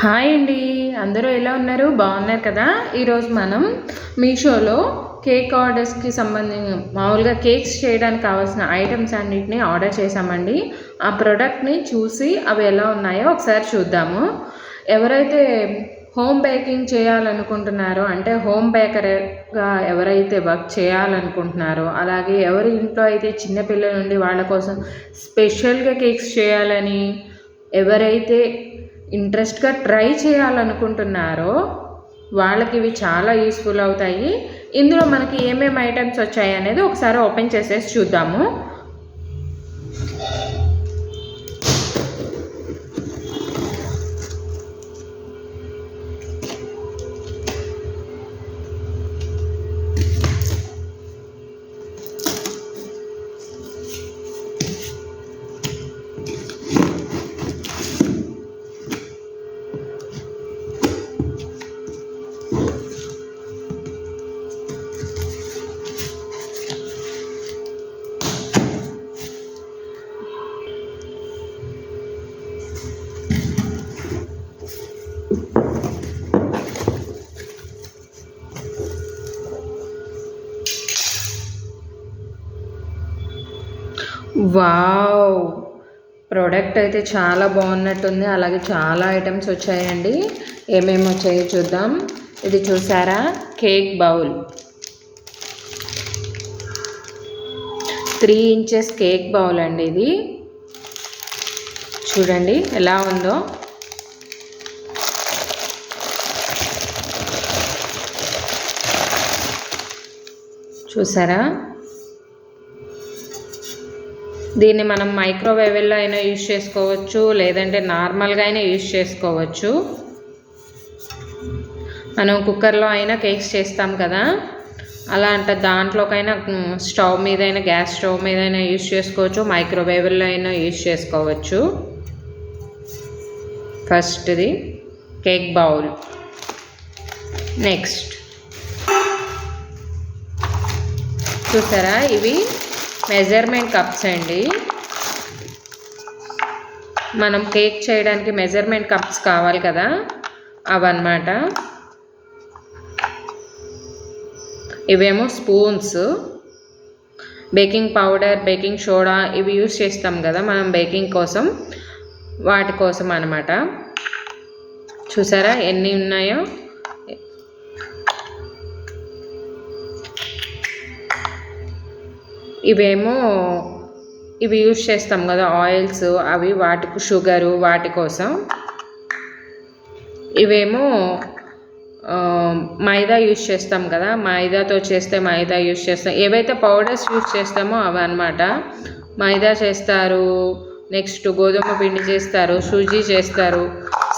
Hi అండి. అందరూ ఎలా ఉన్నారు? బాగున్నారు కదా? ఈరోజు మనం మీషోలో కేక్ ఆర్డర్స్కి సంబంధించి మామూలుగా కేక్స్ చేయడానికి కావాల్సిన ఐటమ్స్ అన్నిటిని ఆర్డర్ చేసామండి ఆ ప్రోడక్ట్ని చూసి అవి ఎలా ఉన్నాయో ఒకసారి చూద్దాము. ఎవరైతే హోమ్ బేకింగ్ చేయాలనుకుంటున్నారో అంటే హోమ్ బేకర్గా ఎవరైతే వర్క్ చేయాలనుకుంటున్నారో అలాగే ఎవరి ఇంట్లో అయితే చిన్నపిల్లల నుండి వాళ్ళ కోసం స్పెషల్గా కేక్స్ చేయాలని ఎవరైతే ఇంట్రెస్ట్గా ట్రై చేయాలనుకుంటున్నారో వాళ్ళకి ఇవి చాలా యూస్ఫుల్ అవుతాయి. ఇందులో మనకి ఏమేమి ఐటమ్స్ వచ్చాయి అనేది ఒకసారి ఓపెన్ చేసేసి చూద్దాము. వావ్. ప్రోడక్ట్ అయితే చాలా బాగున్నట్టుంది. అలాగే చాలా ఐటమ్స్ వచ్చాయండి. ఏమేమి వచ్చాయో చూద్దాం. ఇది చూసారా? Cake bowl. Three inches cake bowl అండి ఇది. చూడండి ఎలా ఉందో. చూసారా? దీన్ని మనం మైక్రోవేవ్లో అయినా యూజ్ చేసుకోవచ్చు లేదంటే నార్మల్గా అయినా యూజ్ చేసుకోవచ్చు. మనం కుక్కర్లో అయినా కేక్స్ చేస్తాం కదా అలా అంటే దాంట్లోకైనా స్టవ్ మీదైనా గ్యాస్ స్టవ్ మీదైనా యూజ్ చేసుకోవచ్చు మైక్రోవేవ్లో అయినా యూజ్ చేసుకోవచ్చు. ఫస్ట్ది కేక్ బౌల్. నెక్స్ట్. చూసారా ఇవి? మెజర్మెంట్ కప్స్ అండి. మనం కేక్ చేయడానికి మెజర్మెంట్ కప్స్ కావాలి కదా అవన్నమాట. ఇవేమో spoons. Baking powder baking soda ఇవి యూస్ చేస్తాం కదా మనం బేకింగ్ కోసం వాటి కోసం అనమాట చూసారా ఎన్ని ఉన్నాయో? ఇవేమో ఇవి యూస్ చేస్తాం కదా ఆయిల్స్ అవి వాటికి షుగరు వాటి కోసం. ఇవేమో మైదా యూస్ చేస్తాం కదా మైదాతో చేస్తే మైదా యూస్ చేస్తాం. ఏవైతే పౌడర్స్ యూజ్ చేస్తామో అవి అనమాట మైదా చేస్తారు నెక్స్ట్ గోధుమ పిండి చేస్తారు సూజీ చేస్తారు.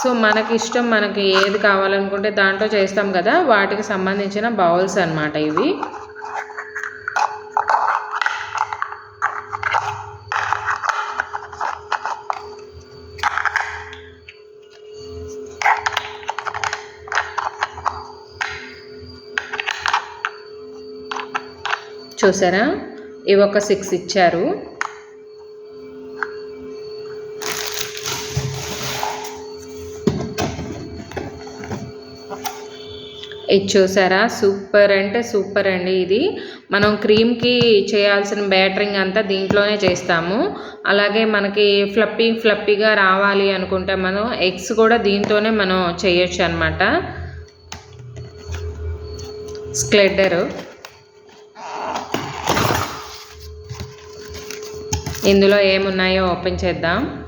సో మనకి ఇష్టం మనకి ఏది కావాలనుకుంటే దాంట్లో చేస్తాం కదా వాటికి సంబంధించిన బౌల్స్ అనమాట ఇవి. చూసారా? ఇవి ఒక సిక్స్ ఇచ్చారు. ఇది చూసారా? సూపర్ అంటే సూపర్ అండి ఇది. మనం క్రీమ్కి చేయాల్సిన బ్యాటరింగ్ అంతా దీంట్లోనే చేస్తాము. అలాగే మనకి ఫ్లప్పీ ఫ్లప్పీగా రావాలి అనుకుంటే మనం ఎగ్స్ కూడా దీంతోనే మనం చేయొచ్చు అనమాట స్క్లెడ్డరు ఇందులో ఏమున్నాయో ఓపెన్ చేద్దాం.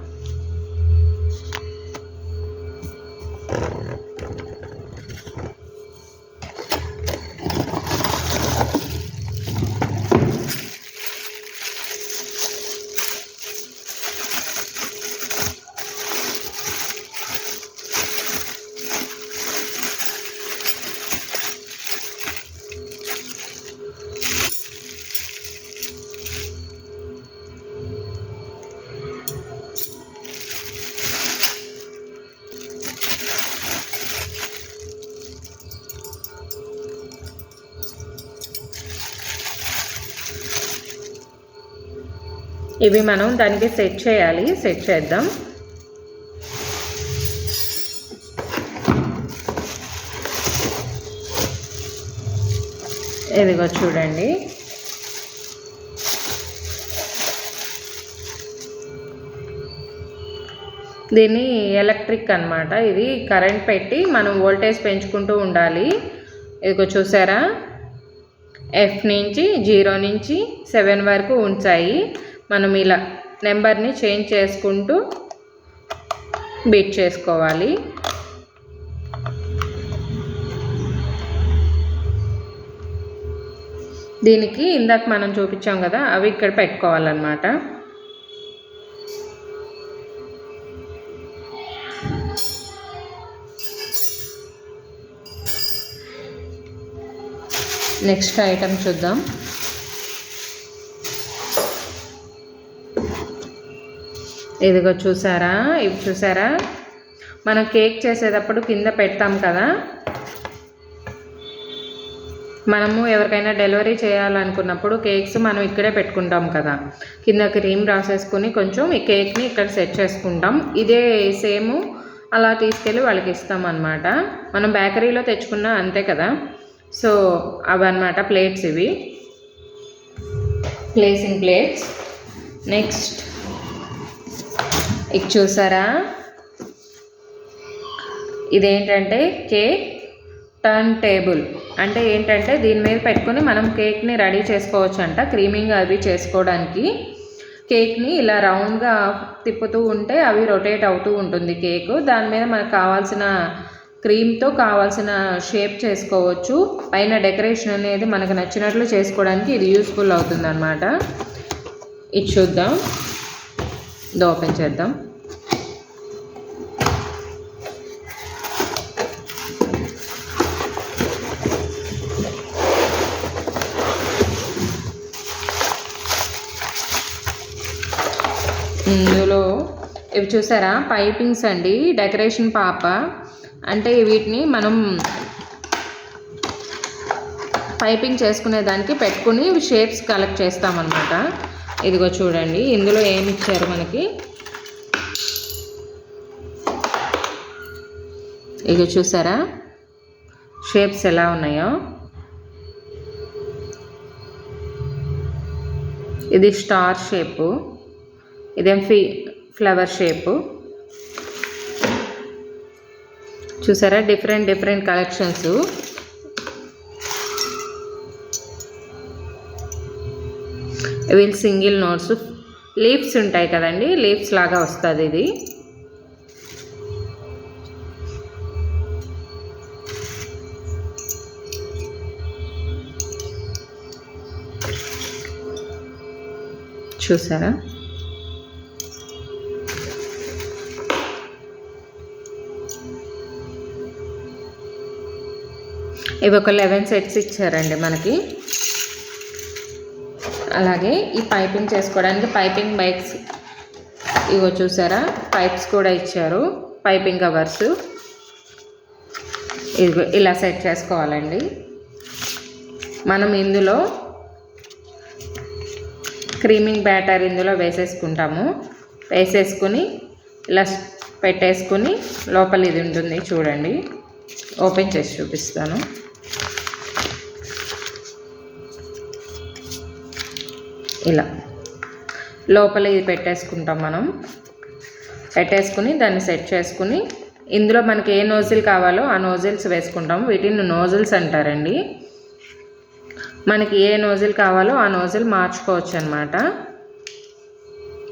ఇవి మనం దానికి సెట్ చేయాలి. సెట్ చేద్దాం. ఇదిగో చూడండి. దీన్ని ఎలక్ట్రిక్ అనమాట ఇది కరెంట్ పెట్టి మనం వోల్టేజ్ పెంచుకుంటూ ఉండాలి. ఇదిగో చూసారా? ఎఫ్ నుంచి జీరో నుంచి సెవెన్ వరకు ఉంచాయి. మనం ఇలా నెంబర్ని చేంజ్ చేసుకుంటూ బీట్ చేసుకోవాలి. దీనికి ఇందాక మనం చూపించాం కదా అవి ఇక్కడ పెట్టుకోవాలన్నమాట. నెక్స్ట్ ఐటమ్ చూద్దాం. ఇదిగో చూసారా? ఇవి చూసారా? మనం కేక్ చేసేటప్పుడు కింద పెడతాం కదా? మనము ఎవరికైనా డెలివరీ చేయాలనుకున్నప్పుడు కేక్స్ మనం ఇక్కడే పెట్టుకుంటాం కదా. కింద క్రీమ్ రాసేసుకుని కొంచెం ఈ కేక్ని ఇక్కడ సెట్ చేసుకుంటాం. ఇదే సేమ్ అలా తీసుకెళ్ళి వాళ్ళకి ఇస్తాం అనమాట మనం బేకరీలో తెచ్చుకున్న అంతే కదా. సో అవన్నమాట ప్లేట్స్ ఇవి. Placing plates. నెక్స్ట్. ఇక చూసారా? ఇదేంటంటే కేక్ టర్న్ టేబుల్. అంటే ఏంటంటే దీని మీద పెట్టుకొని మనం కేక్ని రెడీ చేసుకోవచ్చు అంట క్రీమింగ్ అవి చేసుకోవడానికి. కేక్ని ఇలా రౌండ్గా తిప్పుతూ ఉంటే అవి రొటేట్ అవుతూ ఉంటుంది కేక్. దాని మీద మనకు కావాల్సిన క్రీమ్తో కావాల్సిన షేప్ చేసుకోవచ్చు. పైన డెకరేషన్ అనేది మనకు నచ్చినట్లు చేసుకోవడానికి ఇది యూస్ఫుల్ అవుతుంది అనమాట ఇది చూద్దాం. ఇది ఓపెన్ చేద్దాం. ఇందులో ఇవి చూసారా? పైపింగ్స్ అండి డెకరేషన్ పాప. అంటే వీటిని మనం పైపింగ్ చేసుకునే దానికి పెట్టుకుని షేప్స్ కలెక్ట్ చేస్తామన్నమాట. ఇదిగో చూడండి ఇందులో ఏమి ఇచ్చారు మనకి? ఇక చూసారా? షేప్స్ ఎలా ఉన్నాయో? ఇది స్టార్ షేపు ఇదేం ఫీ ఫ్లవర్ షేపు. చూసారా? Different different collections. వీళ్ళు సింగిల్ నోట్స్. లీవ్స్ ఉంటాయి కదండి లీవ్స్ లాగా వస్తుంది ఇది. చూసారా? ఇవి ఒక లెవెన్ సెట్స్ ఇచ్చారండి మనకి. అలాగే ఈ పైపింగ్ చేసుకోవడానికి పైపింగ్ బైక్స్ ఇవో చూసారా? పైప్స్ కూడా ఇచ్చారు. Piping covers. ఇదిగో ఇలా సెట్ చేసుకోవాలండి. మనం ఇందులో క్రీమింగ్ బ్యాటర్ ఇందులో వేసేసుకుంటాము. వేసేసుకుని ఇలా పెట్టేసుకుని లోపల ఇది ఉంటుంది చూడండి. ఓపెన్ చేసి చూపిస్తాను. ఇలా. లోపల ఇది పెట్టేసుకుంటాం మనం. పెట్టేసుకుని దాన్ని సెట్ చేసుకుని ఇందులో మనకి ఏ నోజిల్ కావాలో ఆ నోజిల్స్ వేసుకుంటాం. వీటిని నోజిల్స్ అంటారండి. మనకి ఏ నోజిల్ కావాలో ఆ నోజిల్ మార్చుకోవచ్చు అనమాట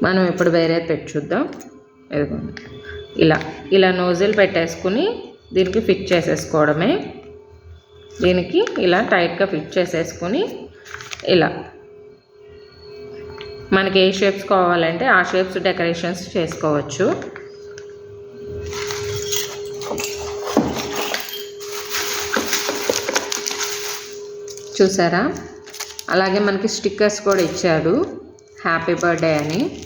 మనం ఇప్పుడు వేరే పెట్టి చూద్దాం. ఇలా ఇలా నోజిల్ పెట్టేసుకుని దీనికి ఫిట్ చేసేసుకోవడమే. దీనికి ఇలా టైట్గా ఫిట్ చేసేసుకుని ఇలా. మనకి ఏ షేప్స్ కావాలంటే ఆ షేప్స్ డెకరేషన్స్ చేసుకోవచ్చు. చూసారా? అలాగే మనకి స్టిక్కర్స్ కూడా ఇచ్చాడు. హ్యాపీ బర్త్డే అని.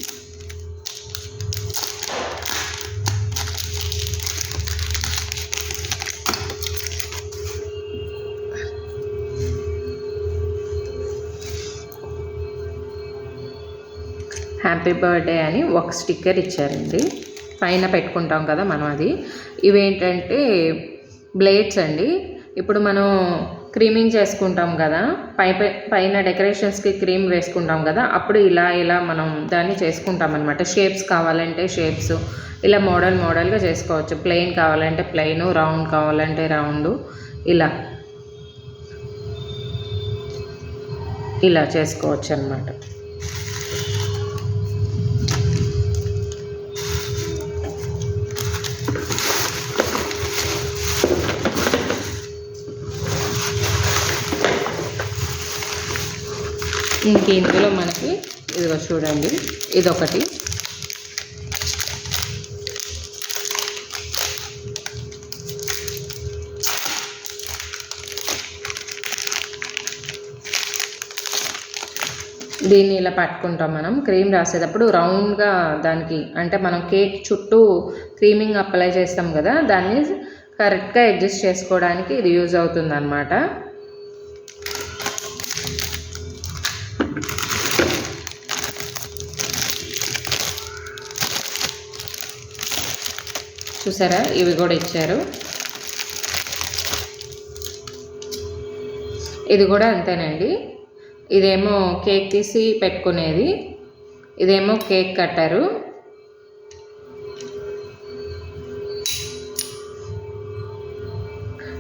హ్యాపీ బర్త్డే అని ఒక స్టిక్కర్ ఇచ్చారండి. పైన పెట్టుకుంటాం కదా మనం అది. ఇవేంటంటే బ్లేడ్స్ అండి. ఇప్పుడు మనం క్రీమింగ్ చేసుకుంటాం కదా. పై పైన డెకరేషన్స్కి క్రీమ్ వేసుకుంటాం కదా. అప్పుడు ఇలా ఇలా మనం దాన్ని చేసుకుంటాం అనమాట షేప్స్ కావాలంటే షేప్స్. ఇలా మోడల్ మోడల్గా చేసుకోవచ్చు. ప్లెయిన్ కావాలంటే ప్లెయిన్ రౌండ్ కావాలంటే రౌండ్. ఇలా. ఇలా చేసుకోవచ్చు అనమాట ఇంక ఇందులో మనకి ఇదిగో చూడండి ఇదొకటి. దీన్ని ఇలా పట్టుకుంటాం మనం క్రీమ్ రాసేటప్పుడు రౌండ్గా దానికి అంటే మనం కేక్ చుట్టూ క్రీమింగ్ అప్లై చేస్తాం కదా దాన్ని కరెక్ట్గా అడ్జస్ట్ చేసుకోవడానికి ఇది యూజ్ అవుతుంది చూసారా? ఇవి కూడా ఇచ్చారు. ఇది కూడా అంతేనండి. ఇదేమో కేక్ తీసి పెట్టుకునేది. ఇదేమో కేక్ కట్టారు.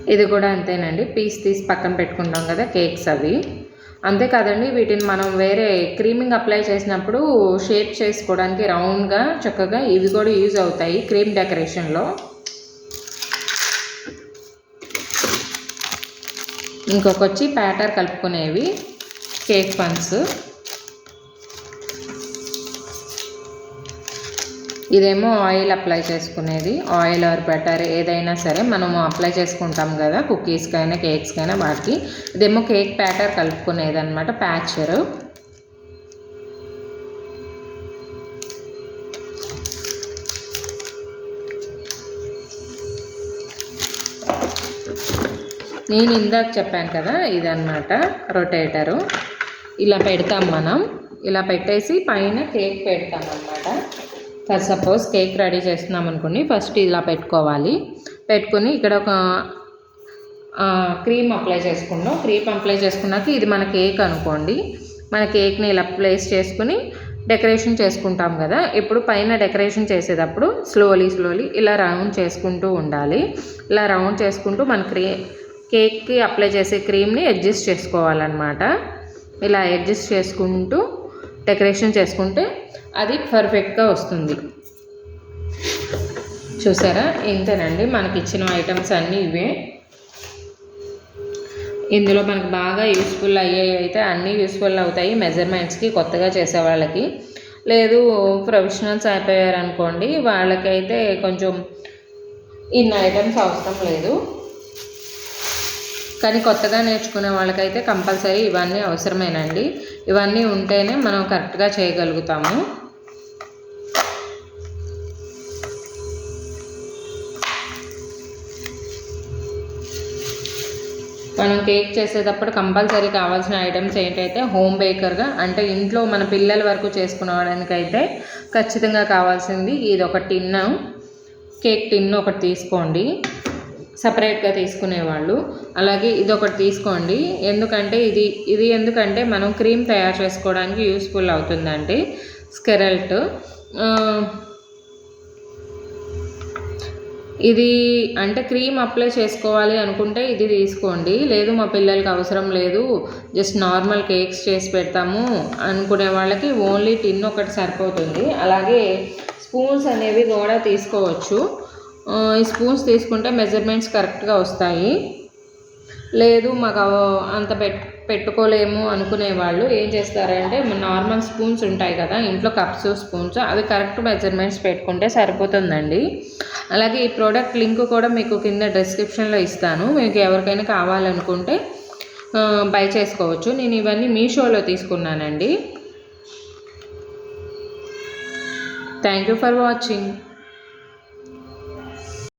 ఇది కూడా అంతేనండి. పీస్ తీసి పక్కన పెట్టుకుంటాం కదా కేక్స్ అవి. అంతేకాదండి వీటిని మనం వేరే క్రీమింగ్ అప్లై చేసినప్పుడు షేప్ చేసుకోవడానికి రౌండ్గా చక్కగా ఇవి కూడా యూజ్ అవుతాయి క్రీమ్ డెకరేషన్లో. ఇంకొక వచ్చి ప్యాటర్ కలుపుకునేవి కేక్ పన్స్ ఇదేమో ఆయిల్ అప్లై చేసుకునేది. ఆయిల్ ఆర్ బటర్ ఏదైనా సరే మనము అప్లై చేసుకుంటాం కదా కుకీస్కైనా కేక్స్కైనా వాటికి. ఇదేమో కేక్ ప్యాటర్ కలుపుకునేది అనమాట ప్యాచరు. నేను ఇందాక చెప్పాను కదా ఇదన్నమాట రొటేటరు. ఇలా పెడతాం మనం. ఇలా పెట్టేసి పైన కేక్ పెడతాం అన్నమాట ఫర్ సపోజ్ కేక్ రెడీ చేస్తున్నాం అనుకోండి ఫస్ట్ ఇలా పెట్టుకోవాలి. పెట్టుకుని ఇక్కడ ఒక క్రీమ్ అప్లై చేసుకున్నాం క్రీమ్ అప్లై చేసుకున్నాక ఇది మన కేక్ అనుకోండి. మన కేక్ని ఇలా ప్లేస్ చేసుకుని డెకరేషన్ చేసుకుంటాం కదా. ఇప్పుడు పైన డెకరేషన్ చేసేటప్పుడు స్లోలీ స్లోలీ ఇలా రౌండ్ చేసుకుంటూ ఉండాలి. ఇలా రౌండ్ చేసుకుంటూ మన క్రీ కేక్కి అప్లై చేసే క్రీమ్ని అడ్జస్ట్ చేసుకోవాలన్నమాట. ఇలా అడ్జస్ట్ చేసుకుంటూ డెకరేషన్ చేసుకుంటే అది పర్ఫెక్ట్గా వస్తుంది. చూసారా? ఇంతేనండి. మనకి ఇచ్చిన ఐటమ్స్ అన్నీ ఇవే. ఇందులో మనకు బాగా యూస్ఫుల్ అయ్యాయి అయితే అన్నీ యూస్ఫుల్ అవుతాయి. మెజర్మెంట్స్కి కొత్తగా చేసే వాళ్ళకి. లేదు ప్రొఫెషనల్స్ అయిపోయారు అనుకోండి వాళ్ళకైతే కొంచెం ఇన్ని ఐటమ్స్ అవసరం లేదు. కానీ కొత్తగా నేర్చుకునే వాళ్ళకైతే కంపల్సరీ ఇవన్నీ అవసరమేనండి. ఇవన్నీ ఉంటేనే మనం కరెక్ట్గా చేయగలుగుతాము. మనం కేక్ చేసేటప్పుడు కంపల్సరీ కావాల్సిన ఐటమ్స్ ఏంటైతే హోమ్ బేకర్గా అంటే ఇంట్లో మన పిల్లల వరకు చేసుకునేవాడానికైతే ఖచ్చితంగా కావాల్సింది ఇది ఒక టిన్ కేక్ టిన్ ఒకటి తీసుకోండి. సపరేట్గా తీసుకునేవాళ్ళు. అలాగే ఇది ఒకటి తీసుకోండి. ఎందుకంటే ఇది ఇది ఎందుకంటే మనం క్రీమ్ తయారు చేసుకోవడానికి యూస్ఫుల్ అవుతుందండి. స్కెరల్ట్. ఇది అంటే క్రీమ్ అప్లై చేసుకోవాలి అనుకుంటే ఇది తీసుకోండి. లేదు మా పిల్లలకి అవసరం లేదు. జస్ట్ నార్మల్ కేక్స్ చేసి పెడతాము అనుకునే వాళ్ళకి ఓన్లీ టిన్ ఒకటి సరిపోతుంది. అలాగే స్పూన్స్ అనేవి కూడా తీసుకోవచ్చు. ఈ స్పూన్స్ తీసుకుంటే మెజర్మెంట్స్ కరెక్ట్గా వస్తాయి. లేదు మాకు అంత పెట్ పెట్టుకోలేము అనుకునే వాళ్ళు ఏం చేస్తారంటే నార్మల్ స్పూన్స్ ఉంటాయి కదా ఇంట్లో కప్స్ స్పూన్స్ అవి కరెక్ట్ మెజర్మెంట్స్ పెట్టుకుంటే సరిపోతుందండి. అలాగే ఈ ప్రోడక్ట్ లింక్ కూడా మీకు కింద డిస్క్రిప్షన్లో ఇస్తాను. మీకు ఎవరికైనా కావాలనుకుంటే బై చేసుకోవచ్చు. నేను ఇవన్నీ మీషోలో తీసుకున్నానండి. Thank you for watching.